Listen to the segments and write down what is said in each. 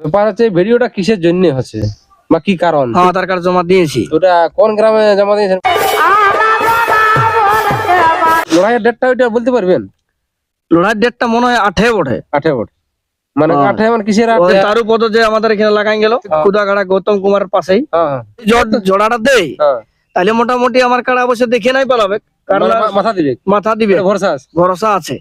ব্যাপার হচ্ছে ভিডিওটা কিসের জন্য হচ্ছে? বা কি কারণ? আধার কার্ড জমা দিয়েছি। ওটা কোন গ্রামে জমা দিয়েছেন? লড়াইয়ের ডেটটা ওইটা বলতে পারবেন? লড়াইয়ের ডেটটা মনে হয় আঠে বটে। আঠে বট। মানে হ্যাঁ। আঠে মানে কিসের যে আমাদের এখানে লাগাই গেল হ্যাঁ। কুদাগাড়া গৌতম কুমারের পাশেই। হ্যাঁ, জোড়াটা দেই। তাহলে মোটামুটি আমার কাড়া অবশ্য দেখে নাই পালাবে। মানে মাথা দিবে? মাথা দিবে। ভরসা ভরসা আছে।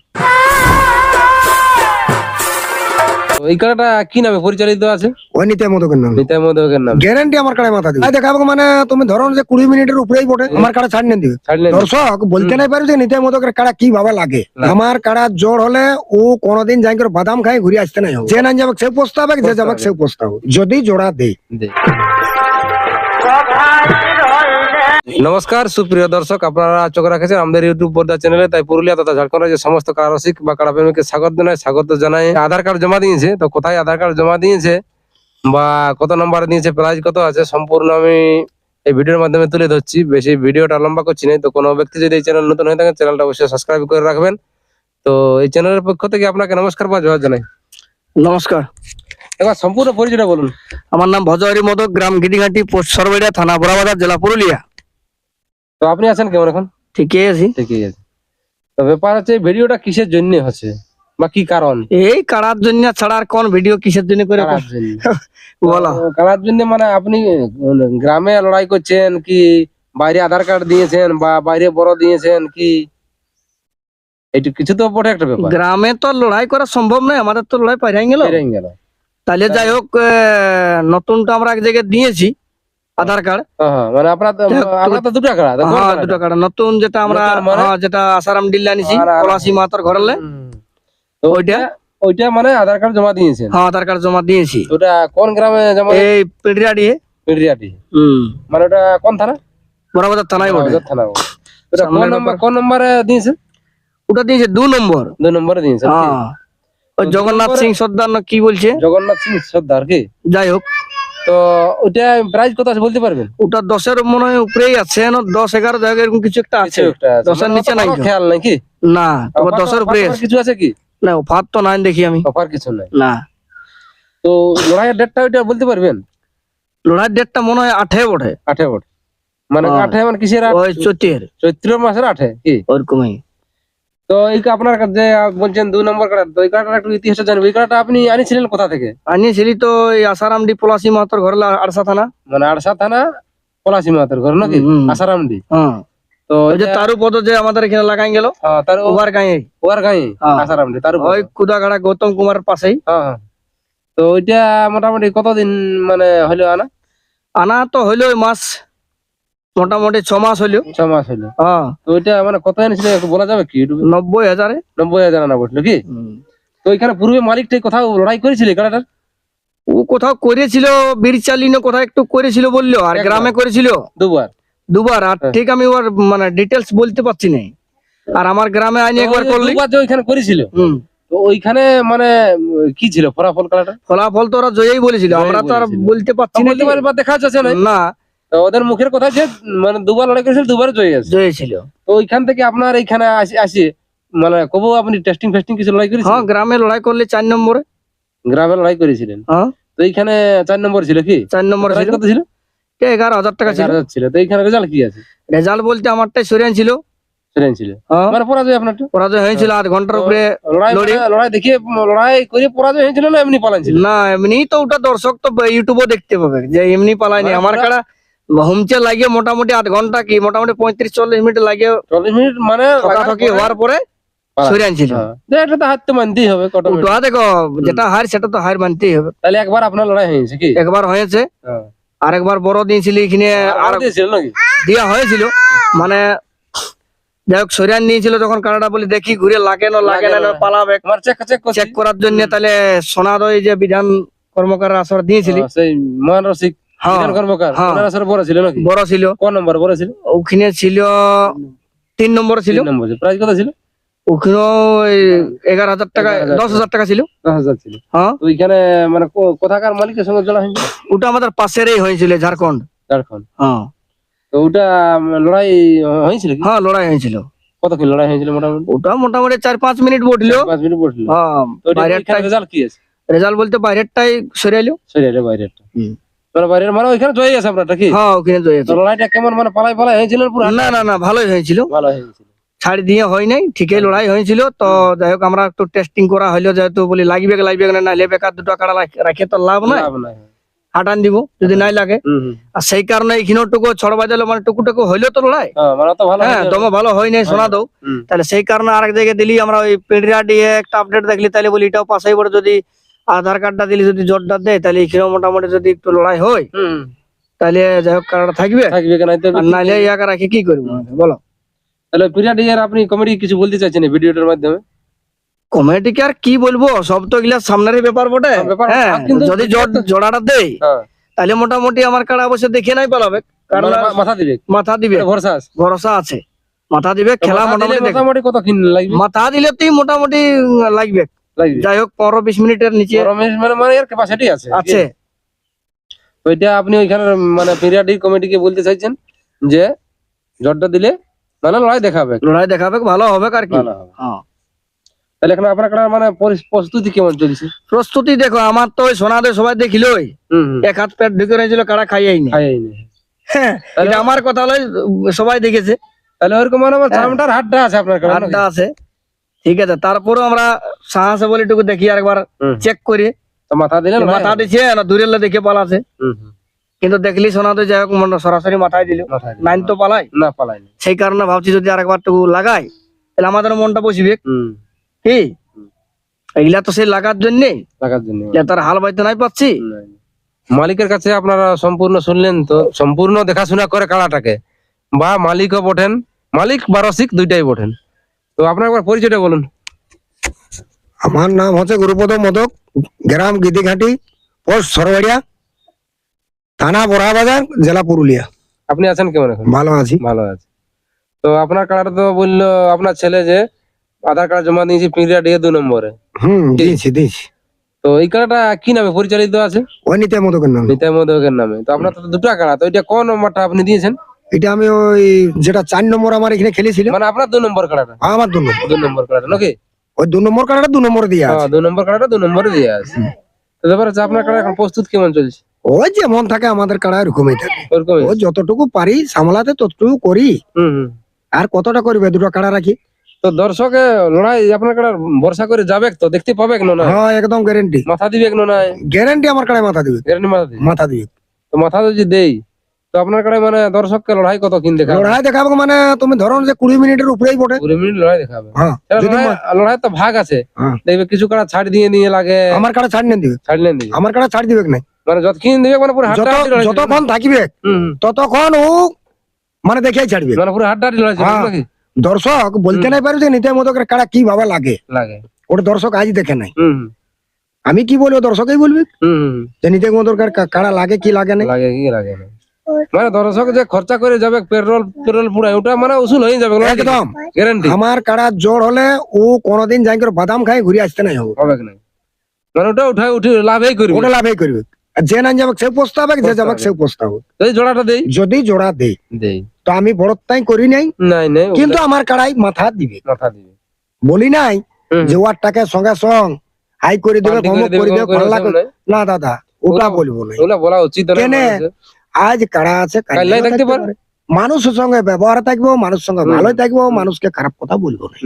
এই কাড়াটা কি নামে পরিচালিত আছে? ওই মদকের নাম। নিতাই মদকের নাম। গ্যারান্টি আমার কাড়ে মাথা দিবে দেখাবো মানে তুমি ধরো যে কুড়ি মিনিটের উপরেই বটে আমার কাড়া ছাড় দিবে। দর্শক বলতে নাই পারো যে নিতাই মদকের কাড়া কীভাবে লাগে। আমার কাড়া জ্বর হলে ও কোনোদিন যাই করে বাদাম খাই ঘুরে আসতে নাই। যে না যাবে সে পোস্তাবে যে যাবে সে পোস্তাবে যদি জোড়া দেই নমস্কার সুপ্রিয় দর্শক আপনারা চোখ রাখেছেন আমাদের ইউটিউব পর্দা চ্যানেলে তাই পুরুলিয়া তথা ঝাড়খণ্ড রাজ্যের সমস্ত কারসিক বা কারাপ্রেমীকে স্বাগত জানাই স্বাগত জানাই। আধার কার্ড জমা দিয়েছে তো কোথায় আধার কার্ড জমা দিয়েছে বা কত নম্বর দিয়েছে প্রাইজ কত আছে সম্পূর্ণ আমি এই ভিডিওর মাধ্যমে তুলে ধরছি। বেশি ভিডিওটা লম্বা করছি না তো কোনো ব্যক্তি যদি এই চ্যানেল নতুন হয়ে থাকেন চ্যানেলটা অবশ্যই সাবস্ক্রাইব করে রাখবেন। তো এই চ্যানেলের পক্ষ থেকে আপনাকে নমস্কার বা জয় জানাই। নমস্কার। এবার সম্পূর্ণ পরিচয়টা বলুন। আমার নাম ভজহরি মদক গ্রাম গিরিঘাটি পোস্ট সরবেড়িয়া থানা বড়াবাজার জেলা পুরুলিয়া। তো আপনি আছেন কেমন এখন? ঠিকই আছি। ঠিকই আছে। তো ব্যাপার হচ্ছে ভিডিওটা কিসের জন্য হচ্ছে? বা কি কারণ? এই কাড়ার জন্য ছাড়া আর কোন ভিডিও কিসের জন্য করে বলো। কারার জন্য মানে আপনি গ্রামে লড়াই করছেন কি বাইরে আধার কার্ড দিয়েছেন বা বাইরে বড় দিয়েছেন কি? এইটু কিছু তো বটে একটা ব্যাপার। গ্রামে তো লড়াই করা সম্ভব নয় আমাদের তো লড়াই পাইরাই গেল। বেরিয়ে গেল। তাহলে যাই হোক নতুনটা আমরা এক জায়গায় দিয়েছি। আধার কার্ড। হ্যাঁ, হ্যাঁ, মানে আপনার আপনার তো দুটো কোন হ্যাঁ দুটো কার্ড। নতুন যেটা আমরা মানে? হ্যাঁ, যেটা আসারাম ডিল্লা নিছি পলাশি মাতার ঘরেলে। তো ওইটা ওইটা মানে আধার কার্ড জমা দিয়েছেন? হ্যাঁ আধার কার্ড জমা দিয়েছি। ওটা কোন গ্রামে জমা এই পিড়িয়াডি পিড়িয়াটি। হুম। মানে ওটা কোন থানা? বড়াবাজার থানায় বটে। থানা ওটা কোন নম্বর কোন নম্বরে দিয়েছে ওটা দিয়েছে দু নম্বর। দুই নম্বরে দিয়েছে হ্যাঁ। জগন্নাথ সিং সর্দার না কি বলছে? জগন্নাথ সিং সর্দার কি? যাই হোক। তো ওইটা প্রাইস কত আছে বলতে পারবেন? ওটা দশের মনে হয় উপরেই আছে না? দশ এগারো জায়গায় এরকম কিছু একটা আছে। দশের মানে নিচে নাই খেয়াল নাই কি? না অফার- দশের উপরে কিছু আছে কি? না অফার তো নাই দেখি আমি। অফার কিছু নাই। না। তো লড়াইয়ের ডেটটা ওইটা বলতে পারবেন? লড়াইয়ের ডেটটা মনে হয় আঠে বটে। আঠে বট। মানে হ্যাঁ। আঠে মানে কিসের? ওই চৈতের চৈত্র মাসের আঠে কি? ওরকমই তো এই আপনার যে বলছেন দুই নম্বর কার্ড তো এই কার্ডটার একটু ইতিহাসটা জানবেন এই কার্ডটা আপনি আনিছিলেন কোথা থেকে? আনিয়েছিলি তো এই আসারাম ডি পলাশি মাতার ঘরে আড়সা থানা। মানে আড়সা থানা পলাশি মাতের ঘর নাকি। আসারামডি হ্যাঁ। তো যে যে আমাদের এখানে লাগাই গেল হ্যাঁ, তার ওভার গাঁয়ে ওয়ার গাঁয়ে হ্যাঁ। আসারামডি তার। ওই কুদাগাড়া গৌতম কুমারের পাশেই। তো ওইটা মোটামুটি কতদিন মানে হলো আনা? আনা তো হইল মাস মোটামুটি ছ মাস হইল। ছ মাস হলো হ্যাঁ। তো ওইটা মানে কত এনেছিল বলা যাবে কি নব্বই হাজারে। নব্বই হাজার আনা পড়ল কি? তো ওইখানে পূর্বে মালিকটাই কোথাও লড়াই করেছিল গাড়াটার ও কোথাও করেছিল বীরচালিন কোথাও একটু করেছিল বলল আর গ্রামে করেছিল? দুবার। দুবার আর হ্যাঁ। ঠিক আমি ওর মানে ডিটেলস বলতে পারছি না আর আমার গ্রামে আইনি একবার করলি। দুবার যে ওইখানে করেছিল? হুম। তো ওইখানে মানে কি ছিল ফলাফল কালাটা ফলাফল তো ওরা জয়ই বলেছিল আমরা তো আর বলতে পারছি না দেখা যাচ্ছে না না ওদের মুখের কথা যে মানে দুবার লড়াই করেছিল দুবার জয়ী আছে জয়ী ছিল তো ওইখান থেকে আপনার এইখানে আসি মানে কবু আপনি টেস্টিং ফেস্টিং কিছু লড়াই হ্যাঁ গ্রামে লড়াই করলে চার নম্বরে। গ্রামে লড়াই করেছিলেন? হ্যাঁ। তো এইখানে চার নম্বর ছিল কি? চার নম্বর ছিল। কত ছিল? কে এগারো হাজার টাকা ছিল। ছিল। তো এইখানে রেজাল্ট কি আছে? রেজাল্ট বলতে আমারটাই সরিয়ান ছিল। সেরেন ছিল। হ্যাঁ। মানে পরাজয় আপনারটা? পরাজয় হয়েছিল আধ ঘণ্টার উপরে লড়াই মানে লড়াই দেখিয়ে লড়াই করে পরাজয় হয়েছিল না এমনি পালান ছিল না এমনি তো ওটা দর্শক তো ইউটিউবে দেখতে পাবে। যে এমনি পালায়নি। মানে আমার কাড়া হোমচে লাগিয়ে মোটামুটি আধ ঘণ্টা কি মোটামুটি পঁয়ত্রিশ চল্লিশ মিনিট লাগিয়ে চল্লিশ মিনিট মানে ঠকাঠকি হওয়ার পরে হ্যাঁ। যে এটা তো হাত তো মানতেই হবে কত দেখো যেটা হার সেটা তো হার মানতেই হবে। তাহলে একবার আপনার লড়াই হয়েছে কি? একবার হয়েছে। হ্যাঁ। আর একবার বড় দিয়েছিল এখানে আর আর দিয়েছিল নাকি? দেওয়া হয়েছিল। মানে যাই হোক সরিয়ান নিয়েছিল যখন কানাডা বলি দেখি ঘুরে লাগে না লাগে না পালাবে। চেক করার জন্য তাহলে সোনাদয় যে বিধান কর্মকার আসর দিয়েছিলি। হ্যাঁ, সেই মহান রসিক কর্মকার। হ্যাঁ। ওনার আসরে বড় ছিল নাকি? বড় ছিল। কোন নম্বর বড় ছিল? ওখানে ছিল তিন নম্বর ছিল। প্রাইস কত ছিল? ওখানেও এগারো হাজার টাকা দশ হাজার টাকা ছিল। দশ হাজার ছিল। হ্যাঁ। ওইখানে মানে কোথাকার মালিকের সঙ্গে জড়া হয়েছিল? ওটা আমাদের পাশেরই হয়েছিল ঝাড়খণ্ড। ঝাড়খণ্ড। হ্যাঁ। তো ওটা লড়াই হয়েছিল হ্যাঁ লড়াই হয়েছিল। কতক্ষণ লড়াই হয়েছিল মোটামুটি? ওটা মোটামুটি চার পাঁচ মিনিট বটলো পাঁচ মিনিট হ্যাঁ রেজাল্ট কি আছে? রেজাল্ট বলতে বাইরেরটাই সরে এলো। বাইরেরটা। বাইরের মানে ওইখানে জয় হ্যাঁ ওখানে জয় তো লড়াইটা কেমন মানে পালাই পালাই হয়েছিল পুরো? না না না ভালোই হয়েছিল। ভালো হয়েছিল। ছাড় দিয়ে হয় নাই ঠিকই লড়াই হয়েছিল। তো যাই হোক আমরা একটু টেস্টিং করা হলো যেহেতু বলি লাগবে লাগবে না বেকার দুটো কাড়া রাখে তো লাভ নাই। হাটান দিব যদি নাই লাগে। আর সেই কারণে এইখানেও টুকু ছড় বাজালো মানে টুকু টুকু হইল তো লড়াই? হ্যাঁ, মানে ভালো হ্যাঁ দমে ভালো হয় নাই শোনা দাও। হুম। তাহলে সেই কারণে আরেক জায়গায় দিলি আমরা ওই পিঁড়িয়া দিয়ে একটা আপডেট দেখলি তাহলে বলি এটাও পাশাই পড়ে যদি আধার কার্ডটা দিলি যদি জোরটা দেয় তাহলে এখানেও মোটামুটি যদি একটু লড়াই হয় তাহলে যাই হোক কারণটা থাকবে। থাকবে কেন? আর নাহলে ইয়াকে রাখি কি করব? বলো। তাহলে ইয়ার আপনি কমেডি কিছু বলতে চাইছেন ভিডিওটার মাধ্যমে? কমেডিকে আর কি বলব? সব তো এগুলা সামনের ব্যাপার বটে। হ্যাঁ, যদি জোর- জোড়াটা দেয় হ্যাঁ। তাহলে মোটামুটি আমার কাড়া অবশ্য দেখে নাই পালাবে কারণ মানে মাথা দিবে? মাথা দিবে। ভরসা আছে। ভরসা আছে। মাথা দিবে খেলা মোটামুটি মোটামুটি কত লাগবে? মাথা দিলে তুই মোটামুটি লাগবে। যাই হোক। পনেরো বিশ মিনিটের নিচে মানে মানে এর ক্যাপাসিটি আছে। আছে। তো এটা আপনি ওইখানে মানে পিরিয়ডিক কমিটিকে বলতে চাইছেন যে জটটা দিলে মানে লড়াই দেখাবে লড়াই দেখাবে ভালো হবে আর কি। ভালো হবে। হ্যাঁ। তাহলে এখন আপনার মানে প্রস্তুতি কেমন চলছে? প্রস্তুতি দেখো আমার তো সোনাদের সবাই দেখিলই এক হাত পেট ঢুকে রয়েছিল কারা হ্যাঁ, আমার কথা সবাই দেখেছে। তাহলে ওরকম মানে আমার চামটার হাড্ডা আছে আপনার কাছে আছে। ঠিক আছে তারপরেও আমরা সাহসে বলে একটু দেখি আরেকবার চেক করি। মাথা দিলে মাথা। দিচ্ছে না দূরের দেখে পালাছে। কিন্তু দেখলি সোনাদের যাই হোক সরাসরি মাথায় দিল। নাইন তো পালাই। না পালাইনি সেই কারণে ভাবছি যদি আরেকবার টুকু লাগাই তাহলে আমাদের মনটা বসবে। কি? এগুলা তো সেই লাগার জন্যে লাগার জন্য তার হাল বাইতে নাই পাচ্ছি। মালিকের কাছে আপনারা সম্পূর্ণ শুনলেন তো সম্পূর্ণ দেখাশোনা করে কাড়াটাকে বা মালিকও বটেন মালিক বা রসিক দুইটাই বটেন। তো আপনার একবার পরিচয়টা বলুন। আমার নাম হচ্ছে গুরুপদ মদক গ্রাম গিদিঘাটি পোস্ট সরবাড়িয়া থানা বড়াবাজার জেলা পুরুলিয়া। আপনি আছেন কেমন এখন ভালো আছি। ভালো আছি। তো আপনার কার্ডটা তো বলল আপনার ছেলে যে আধার কার্ড জমা দিয়েছি পিরিয়ড এ দু নম্বরে। হুম দিয়েছি দিয়েছি। তো এই কার্ডটা কি নামে পরিচালিত আছে? ওই মদকের নাম। নিতাই মদকের নামে। তো আপনার তো দুটো কার্ড তো এটা কোন নম্বরটা আপনি দিয়েছেন? এটা আমি ওই যেটা চার নম্বর আমার এখানে খেলেছিল। মানে আপনার দু নম্বর কার্ডটা আমার দু নম্বর। দু নম্বর কার্ডটা নাকি? ওই দু নম্বর কার্ডটা দু নম্বর দিয়ে আছে। হ্যাঁ দু নম্বর কার্ডটা দু নম্বরে দিয়ে আছে। তো ব্যাপার হচ্ছে আপনার কার্ড এখন প্রস্তুত কেমন চলছে? ওই থাকে আমাদের কাড়া এরকমই থাকে। ও যতটুকু পারি সামলাতে ততটুকু করি। আর কতটা করবে? দুটো কাড়া রাখি। তো দর্শকে লড়াই আপনার ভরসা করে যাবে তো? দেখতে পাবে কেন না হ্যাঁ একদম গ্যারেন্টি মাথা দিবে কেন না গ্যারেন্টি আমার কাড়ায় মাথা দিবে। গ্যারান্টি মাথা দিবে? মাথা দিবে। তো মাথা যদি দেই তো আপনার কাড়ায় মানে দর্শককে লড়াই কত কিন দেখাবে? লড়াই দেখাবো মানে তুমি ধরো যে কুড়ি মিনিটের উপরেই বটে। কুড়ি মিনিট লড়াই দেখাবে। হ্যাঁ লড়াই তো ভাগ আছে। হ্যাঁ। দেখবে কিছু কাড়া ছাড় দিয়ে দিয়ে লাগে। আমার কাড়া ছাড় নেন দিবে। ছাড়লেন দিবে। আমার কাড়া ছাড় দিবে না মানে যতক্ষণ দিবে মানে পুরো চলবে। যতক্ষণ থাকিবে। ততক্ষণ ও মানে দেখিয়াই ছাড়বে। মানে পুরো হাড্ডা লড়াই হ্যাঁ। দর্শক বলতে নাই পারবে যে নিতে মদকের কাড়া কি ভাবে লাগে। লাগে। ওটা দর্শক আজ দেখে নাই। আমি কি বলব দর্শকই বলবি? যে নিতে মদকের কাড়া লাগে কি লাগে না লাগে কি লাগে না মানে দর্শক যে খরচা করে যাবে পেট্রোল পেট্রোল পুরাই ওটা মানে উসুল হয়ে যাবে একদম। গ্যারান্টি আমার কাড়া জ্বর হলে ও কোনোদিন যাই করে বাদাম খাই ঘুরে আসতে নাই হবে হবে না মানে ওটা উঠাই উঠে লাভই করবে। ওটা লাভই করবে। যে না যাবে সে পোস্তাবে যে যাবে সে পোস্তাবে এই জোড়াটা দেই? যদি জোড়া দেই। দেই। তো আমি বড় তাই করি নাই নাই নাই কিন্তু আমার কাড়াই মাথা দিবে। মাথা দিবে। বলি নাই। যে ওয়ারটাকে সঙ্গে সঙ্গ হাই করে দেবে করে দেবে না দাদা ওটা বলব না ওগুলা বলা উচিত কেনে? মানুষের। আজ কাড়া আছে থাকতে পারে। মানুষের সঙ্গে ব্যবহার থাকব মানুষ সঙ্গে। ভালোই থাকব মানুষকে খারাপ কথা বলব না।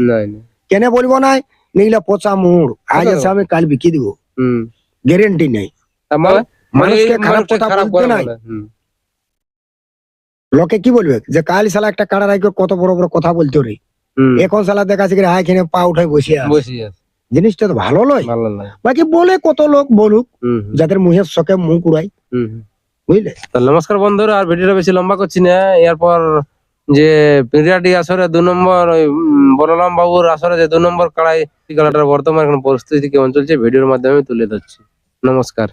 কেন বলব না নিলে পচা মুড় আজ আছে আমি কাল বিকি দিব। গ্যারেন্টি নেই। মানে মানে মানুষকে খারাপ কথা বলতে নাই। লোকে কি বলবে? যে কাল সালা একটা কাড়া রাখবে কত বড় বড় কথা বলতে রে। এখন সালা দেখাচ্ছে কি হাই খেনে পা উঠাই বসে আছে। জিনিসটা তো ভালো লয় বাকি বলে কত লোক বলুক যাদের মুহের শখে মুখ উড়াই। বুঝলে? তো নমস্কার বন্ধুরা আর ভিডিওটা বেশি লম্বা করছি না। এরপর যে পিঁড়িয়াটি আসরে দু নম্বর ওই, বলরাম বাবুর আসরে যে দু নম্বর কাড়াই কাড়াটার বর্তমান এখন পরিস্থিতি কেমন চলছে ভিডিওর মাধ্যমে তুলে ধরছি। নমস্কার।